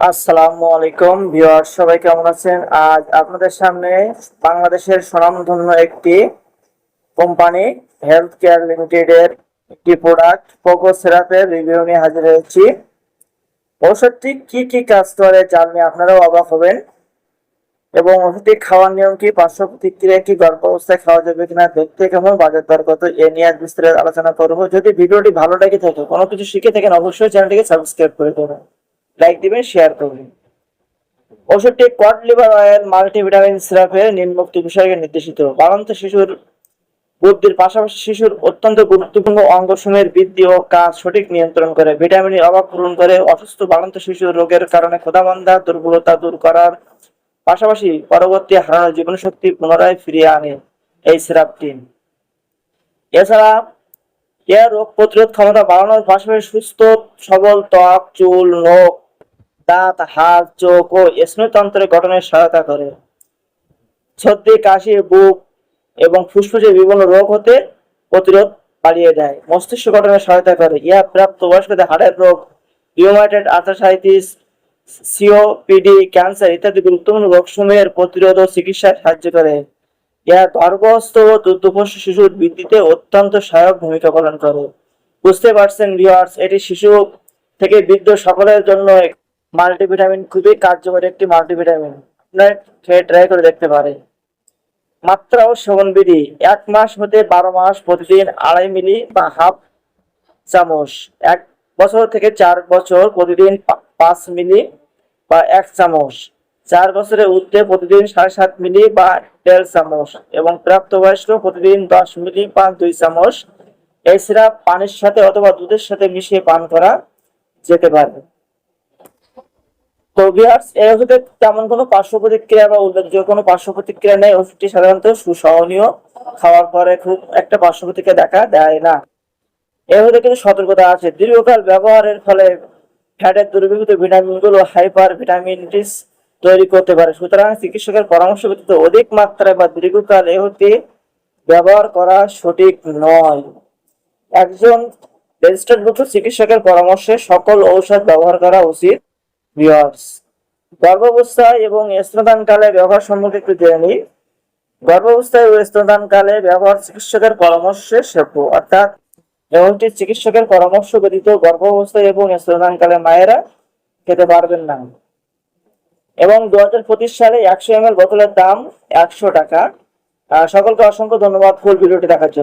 আসসালামু আলাইকুম ভিউয়ার সবাই কেমন আছেন? আজ আপনাদের সামনে বাংলাদেশের স্বনামধন্য একটি কোম্পানি হেলথ কেয়ার লিমিটেডের একটি প্রোডাক্ট পোকো সেরাপের রিভিউ নিয়ে হাজির হয়েছি। ওষুধটি কি কি কাজ করে জানলে আপনারাও অবাক হবেন। এবং ওষুধটি খাওয়ার নিয়ম কি, পার্শ্ব প্রতিক্রিয়া কি গর্ভ অবস্থায় খাওয়া যাবে কিনা, দেখতে কেমন, বাজার দর কত, এ নিয়ে বিস্তারিত আলোচনা করব। যদি ভিডিওটি ভালো লেগে থাকে, কোনো কিছু শিখে থাকেন, অবশ্যই চ্যানেলটিকে সাবস্ক্রাইব করে দেবেন। লাইক দিবেন শেয়ার করবেন। ওষুধটি কড লিভার অয়েল মাল্টিভিটামিন সিরাপে নিম্নোক্ত বিষয়কে নির্দেশিত। বাড়ন্ত শিশুর বুদ্ধির পাশাপাশি শিশুর অত্যন্ত গুরুত্বপূর্ণ অঙ্গসমূহের বৃদ্ধি ও কাজ সঠিক নিয়ন্ত্রণ করে। ভিটামিনের অভাব পূরণ করে অসুস্থ বাড়ন্ত শিশুর রোগের কারণে ক্ষুধামন্দা, দুর্বলতা দূর করার পাশাপাশি পরবর্তী হারানো জীবনশক্তি পুনরায় ফিরিয়ে আনে এই সিরাপটি এছাড়া এর রোগ প্রতিরোধ ক্ষমতা বাড়ানোর পাশাপাশি সুস্থ, সবল ত্বক, চুল নখ দাঁত হাড় চোখ ও স্নায়ুতন্ত্রের গঠনে সহায়তা করে। সর্দি কাশি, বুক এবং ফুসফুসের বিভিন্ন রোগ হতে প্রতিরোধ বাড়িয়ে দেয়। মস্তিষ্ক গঠনে সহায়তা করে। ইহা প্রাপ্ত বয়স্কদের হাড়ের রোগ রিউমাটয়েড আর্থারাইটিস সিওপিডি ক্যান্সার ইত্যাদি গুরুত্বপূর্ণ রোগসমূহের প্রতিরোধ ও চিকিৎসায় সাহায্য করে। ইহা গর্ভস্থ ও দুগ্ধপোষ্য শিশুর বৃদ্ধিতে অত্যন্ত সহায়ক ভূমিকা পালন করে। বুঝতে পারছেন ভিউয়ার্স এটি শিশু থেকে বৃদ্ধ সকলের জন্য মাল্টিভিটামিন খুবই কার্যকরী একটি মাল্টিভিটামিন। আপনার খেয়ে ট্রাই করে দেখতে পারে মাত্রা ও সেবন বিধি, এক মাস হতে বারো মাস প্রতিদিন আড়াই মিলি বা হাফ চামচ। এক বছর থেকে চার বছর প্রতিদিন পাঁচ মিলি বা এক চামচ। চার বছরের ঊর্ধ্বে প্রতিদিন সাড়ে সাত মিলি বা দেড় চামচ এবং প্রাপ্তবয়স্ক প্রতিদিন দশ মিলি বা দুই চামচ। সিরাপ পানির সাথে অথবা দুধের সাথে মিশিয়ে পান করা যেতে পারে। তো ভিউয়ার্স এই ওষুধের তেমন কোনো পার্শ্ব প্রতিক্রিয়া বা উল্লেখযোগ্য কোনো পার্শ্ব প্রতিক্রিয়া নেই, ওষুধটি সাধারণত সুসহনীয়, খাওয়ার পরে খুব একটা পার্শ্ব প্রতিক্রিয়া দেখা দেয় না। এই ওষুধে কিন্তু সতর্কতা আছে। দীর্ঘকাল ব্যবহারের ফলে ফ্যাটের দুর্বিভূত ভিটামিনগুলো হাইপার ভিটামিনিটিস তৈরি করতে পারে। সুতরাং চিকিৎসকের পরামর্শ ব্যতীত অধিক মাত্রায় বা দীর্ঘকাল ওষুধটি ব্যবহার করা সঠিক নয়। একজন রেজিস্টার্ডভুক্ত চিকিৎসকের পরামর্শে সকল ঔষধ ব্যবহার করা উচিত। ভিউয়ার্স গর্ভাবস্থায় এবং স্তনদানকালে ব্যবহার সম্পর্কে একটু জেনে নিই। গর্ভাবস্থায় ও স্তনদানকালে ব্যবহার চিকিৎসকের পরামর্শে সেব্য অর্থাৎ এমনটি চিকিৎসকের পরামর্শ ব্যতীত গর্ভাবস্থায় এবং স্তনদানকালে মায়েরা খেতে পারবেন না। এবং দু হাজার পঁচিশ সালে একশো এম এল বোতলের দাম একশো টাকা। সকলকে অসংখ্য ধন্যবাদ ফুল ভিডিওটি দেখার জন্য।